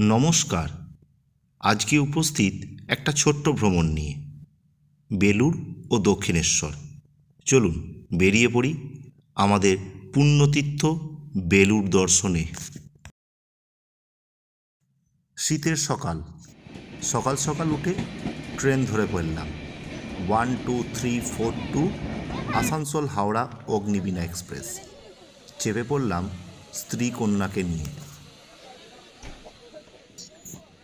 নমস্কার। আজকে উপস্থিত একটা ছোট্ট ভ্রমণ নিয়ে। বেলুড় ও দক্ষিণেশ্বর। চলুন বেরিয়ে পড়ি আমাদের পুণ্যতীর্থ বেলুড় দর্শনে। শীতের সকাল। সকাল সকাল উঠে ট্রেন ধরে পড়লাম। One, two, three, four, two, Asansol, Howrah, Agniveena express. চেপে পড়লাম স্ত্রী কন্যাকে নিয়ে।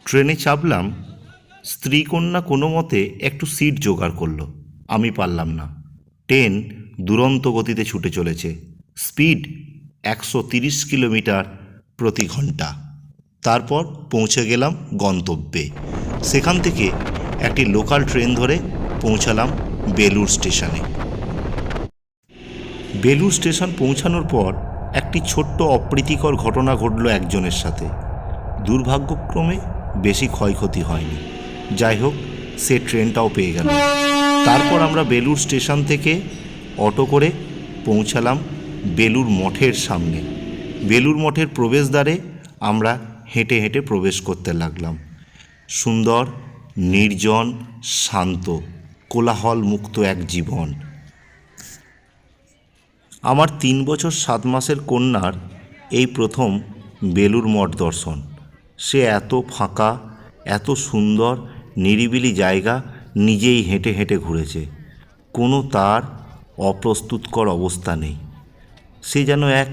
ট্রেনে চাপলাম স্ত্রী কন্যা কোনো মতে একটু সিট জোগাড় করল। আমি পারলাম না। ট্রেন দুরন্ত গতিতে ছুটে চলেছে। স্পিড একশো তিরিশ কিলোমিটার প্রতি ঘণ্টা। তারপর পৌঁছে গেলাম গন্তব্যে। সেখান থেকে একটি লোকাল ট্রেন ধরে পৌঁছালাম বেলুড় স্টেশনে। বেলুড় স্টেশন পৌঁছানোর পর একটি ছোট্ট অপ্রীতিকর ঘটনা ঘটল একজনের সাথে। দুর্ভাগ্যক্রমে বেশি ক্ষয়ক্ষতি হয়নি। যাই হোক, সে ট্রেনটাও পেয়ে গেল। তারপর আমরা বেলুর স্টেশন থেকে অটো করে পৌঁছালাম বেলুড় মঠের সামনে। বেলুড় মঠের প্রবেশদ্বারে আমরা হেঁটে হেঁটে প্রবেশ করতে লাগলাম। সুন্দর, নির্জন, শান্ত কোলাহল মুক্ত এক জীবন। আমার তিন বছর সাত মাসের কন্যার এই প্রথম বেলুর মঠ দর্শন। সে এত ফাঁকা, এত সুন্দর, নিরিবিলি জায়গা নিজেই হেঁটে হেঁটে ঘুরেছে। কোনো তার অপ্রস্তুতকর অবস্থা নেই। সে যেন এক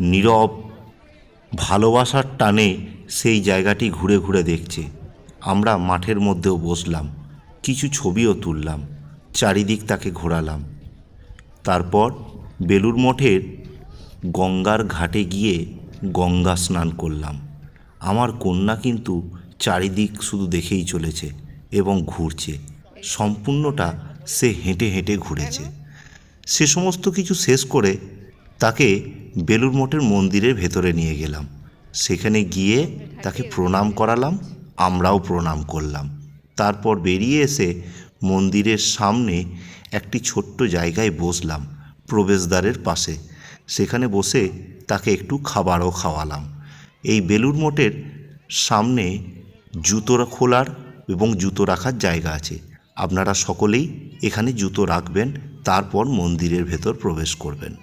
নীরব, ভালোবাসার টানে সেই জায়গাটি ঘুরে ঘুরে দেখছে। আমরা মাঠের মধ্যেও বসলাম, কিছু ছবিও তুললাম, চারিদিক তাকে ঘোরালাম। তারপর বেলুর মঠের গঙ্গার ঘাটে গিয়ে গঙ্গা স্নান করলাম। আমার কন্যা কিন্তু চারিদিক শুধু দেখেই চলেছে এবং ঘুরছে। সম্পূর্ণটা সে হেঁটে হেঁটে ঘুরেছে। সে সমস্ত কিছু শেষ করে তাকে বেলুর মঠের মন্দিরের ভেতরে নিয়ে গেলাম। সেখানে গিয়ে তাকে প্রণাম করালাম, আমরাও প্রণাম করলাম। তারপর বেরিয়ে এসে মন্দিরের সামনে একটি ছোট্ট জায়গায় বসলাম প্রবেশদ্বারের পাশে। সেখানে বসে তাকে একটু খাবারও খাওয়ালাম। এই বেলুর মঠের সামনে জুতো খোলার এবং জুতো রাখার জায়গা আছে। আপনারা সকলেই এখানে জুতো রাখবেন, তারপর মন্দিরের ভেতর প্রবেশ করবেন।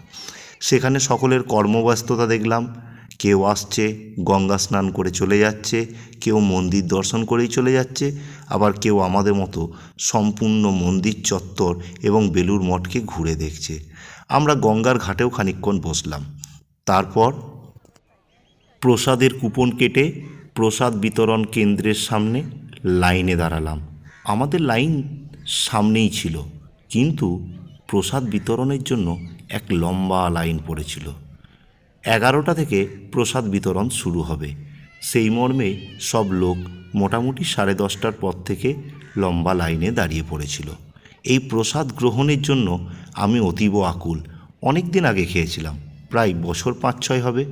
সেখানে সকলের কর্মব্যস্ততা দেখলাম। কেউ আসছে, গঙ্গা স্নান করে চলে যাচ্ছে, কেউ মন্দির দর্শন করেই চলে যাচ্ছে, আবার কেউ আমাদের মতো সম্পূর্ণ মন্দির চত্বর এবং বেলুর মঠকে ঘুরে দেখছে। আমরা গঙ্গার ঘাটেও খানিকক্ষণ বসলাম। তারপর প্রসাদের কুপন কেটে প্রসাদ বিতরণ কেন্দ্রের সামনে লাইনে দাঁড়ালাম। আমাদের লাইন সামনেই ছিল, কিন্তু প্রসাদ বিতরণের জন্য এক লম্বা লাইন পড়েছিল। এগারোটা থেকে প্রসাদ বিতরণ শুরু হবে। সেই মর্মে সব লোক মোটামুটি সাড়ে দশটার পর থেকে লম্বা লাইনে দাঁড়িয়ে পড়েছিল। এই প্রসাদ গ্রহণের জন্য আমি অতীব আকুল। অনেক দিন আগে খেয়েছিলাম। প্রায় বছর পাঁচ ছয় হবে।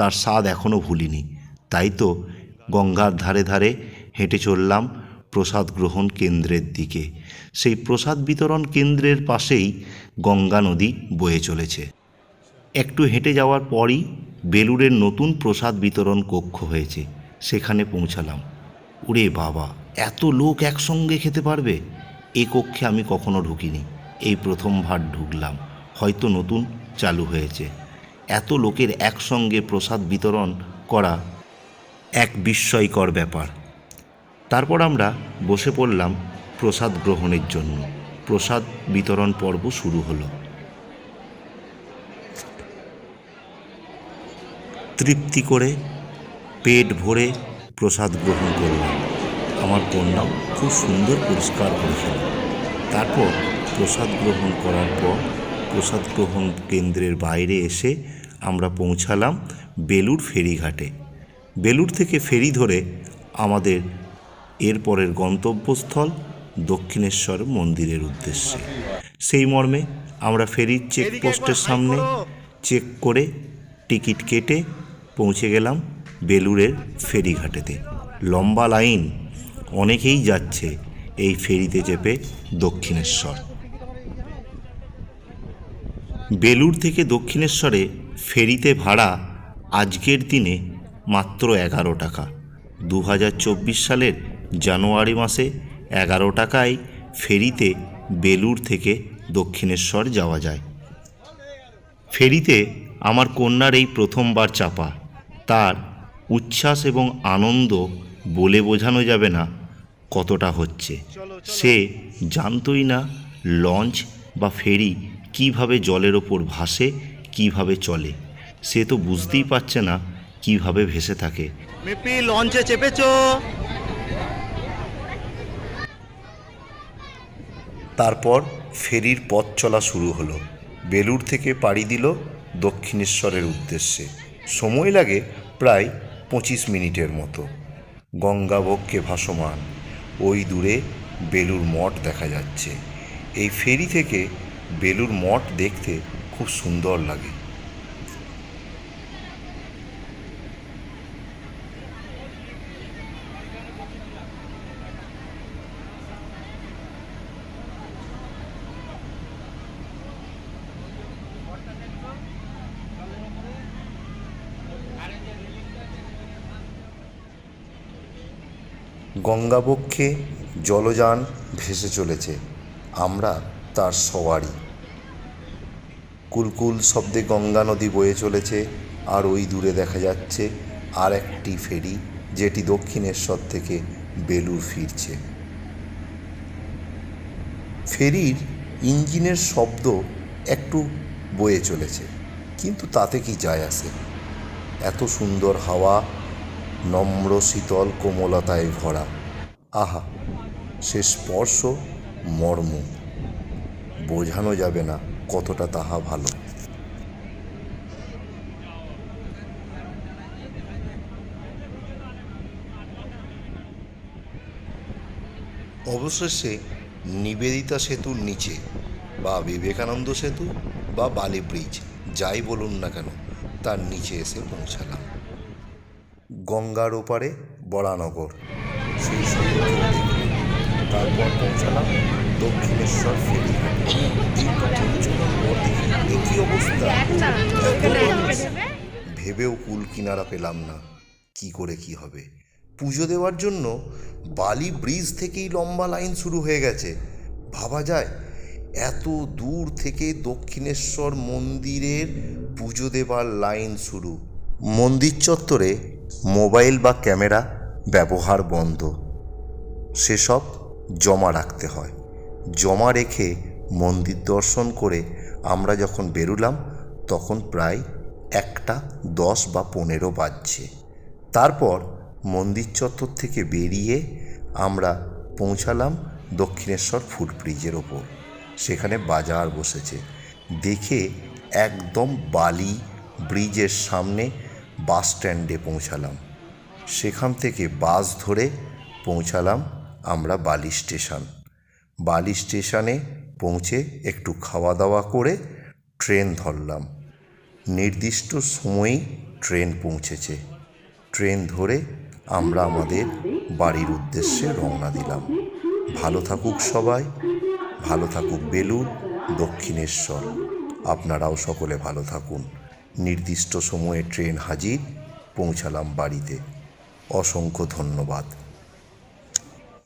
তার স্বাদ এখনও ভুলিনি। তাই তো গঙ্গার ধারে ধারে হেঁটে চললাম প্রসাদ গ্রহণ কেন্দ্রের দিকে। সেই প্রসাদ বিতরণ কেন্দ্রের পাশেই গঙ্গা নদী বয়ে চলেছে। একটু হেঁটে যাওয়ার পরই বেলুড়ের নতুন প্রসাদ বিতরণ কক্ষ হয়েছে। সেখানে পৌঁছালাম। ওরে বাবা, এত লোক একসঙ্গে খেতে পারবে? এ কক্ষে আমি কখনো ঢুকিনি। এই প্রথম প্রথমবার ঢুকলাম। হয়তো নতুন চালু হয়েছে। এত লোকের একসঙ্গে প্রসাদ বিতরণ করা এক বিস্ময়কর ব্যাপার। তারপর আমরা বসে পড়লাম প্রসাদ গ্রহণের জন্য। প্রসাদ বিতরণ পর্ব শুরু হলো। তৃপ্তি করে পেট ভরে প্রসাদ গ্রহণ করলাম। আমার কন্যাও খুব সুন্দর পরিষ্কার করেছিল তারপর প্রসাদ গ্রহণ করার পর প্রসাদ গ্রহণ কেন্দ্রের বাইরে এসে আমরা পৌঁছালাম বেলুর ফেরিঘাটে। বেলুর থেকে ফেরি ধরে আমাদের এরপরের গন্তব্যস্থল দক্ষিণেশ্বর মন্দিরের উদ্দেশ্যে। সেই মর্মে আমরা ফেরির চেকপোস্টের সামনে চেক করে টিকিট কেটে পৌঁছে গেলাম বেলুড়ের ফেরিঘাটেতে। লম্বা লাইন অনেকেই যাচ্ছে এই ফেরিতে চেপে দক্ষিণেশ্বর। বেলুড় থেকে দক্ষিণেশ্বরে ফেরিতে ভাড়া আজকের দিনে মাত্র এগারো টাকা। দু হাজার চব্বিশ সালের জানুয়ারি মাসে এগারো টাকায় ফেরিতে বেলুর থেকে দক্ষিণেশ্বর যাওয়া যায়। ফেরিতে আমার কন্যার এই প্রথমবার চাপা। তার উচ্ছ্বাস এবং আনন্দ বলে বোঝানো যাবে না কতটা হচ্ছে। সে জানতই না লঞ্চ বা ফেরি কীভাবে জলের ওপর ভাসে কীভাবে চলে? সে তো বুঝতেই পারছে না কীভাবে ভেসে থাকে। মিপি লঞ্চে চেপেছো? তারপর ফেরির পথ চলা শুরু হলো। বেলুর থেকে পাড়ি দিল দক্ষিণেশ্বরের উদ্দেশ্যে। সময় লাগে প্রায় পঁচিশ মিনিটের মতো। গঙ্গাবক্ষে ভাসমান। ওই দূরে বেলুর মঠ দেখা যাচ্ছে। এই ফেরি থেকে বেলুর মঠ দেখতে খুব সুন্দর লাগে। গঙ্গাবক্ষে জলযান ভেসে চলেছে। আমরা তার সওয়ারি। কুলকুল শব্দে গঙ্গা নদী বয়ে চলেছে, আর ওই দূরে দেখা যাচ্ছে আর একটি ফেরি, যেটি দক্ষিণেশ্বর থেকে বেলুর ফিরছে। ফেরির ইঞ্জিনের শব্দ একটু বয়ে চলেছে, কিন্তু তাতে কি যায় আসে? এত সুন্দর হাওয়া, নম্র শীতল কোমলতায় ভরা। আহা, সে স্পর্শ মর্ম। বোঝানো যাবে না কতটা তাহা ভালো? অবশেষে নিবেদিতা সেতুর নিচে বা বিবেকানন্দ সেতু বা বালি ব্রিজ, যাই বলুন না কেন, তার নিচে এসে পৌঁছালাম। গঙ্গার ওপারে বরানগর। সেই সমুদ্র তারপর পৌঁছালাম দক্ষিণেশ্বর ফেরিঘাট। ভেবেও কুল কিনারা পেলাম না। কি করে কি হবে? পুজো দেওয়ার জন্য বালি ব্রিজ থেকেই লম্বা লাইন শুরু হয়ে গেছে। ভাবা যায়, এত দূর থেকে দক্ষিণেশ্বর মন্দিরের পুজো দেবার লাইন শুরু। মন্দির চত্বরে মোবাইল বা ক্যামেরা ব্যবহার বন্ধ। সেসব জমা রাখতে হয়। জমা রেখে মন্দির দর্শন করে আমরা যখন বেরুলাম, তখন প্রায় একটা দশ বা পনেরো বাজছে। তারপর মন্দির চত্বর থেকে বেরিয়ে আমরা পৌঁছালাম দক্ষিণেশ্বর ফুটব্রিজের ওপর। সেখানে বাজার বসেছে। দেখে একদম বালি ব্রিজের সামনে বাস স্ট্যান্ডে পৌঁছালাম। সেখান থেকে বাস ধরে পৌঁছালাম আমরা বালি স্টেশন। বালি স্টেশনে পৌঁছে একটু খাওয়া দাওয়া করে ট্রেন ধরলাম। নির্দিষ্ট সময়েই ট্রেন পৌঁছেছে। ট্রেন ধরে আমরা আমাদের বাড়ির উদ্দেশ্যে রওনা দিলাম। ভালো থাকুক সবাই, ভালো থাকুক বেলুর দক্ষিণেশ্বর। আপনারাও সকলে ভালো থাকুন। নির্দিষ্ট সময়ে ট্রেন হাজির, পৌঁছালাম বাড়িতে। অসংখ্য ধন্যবাদ।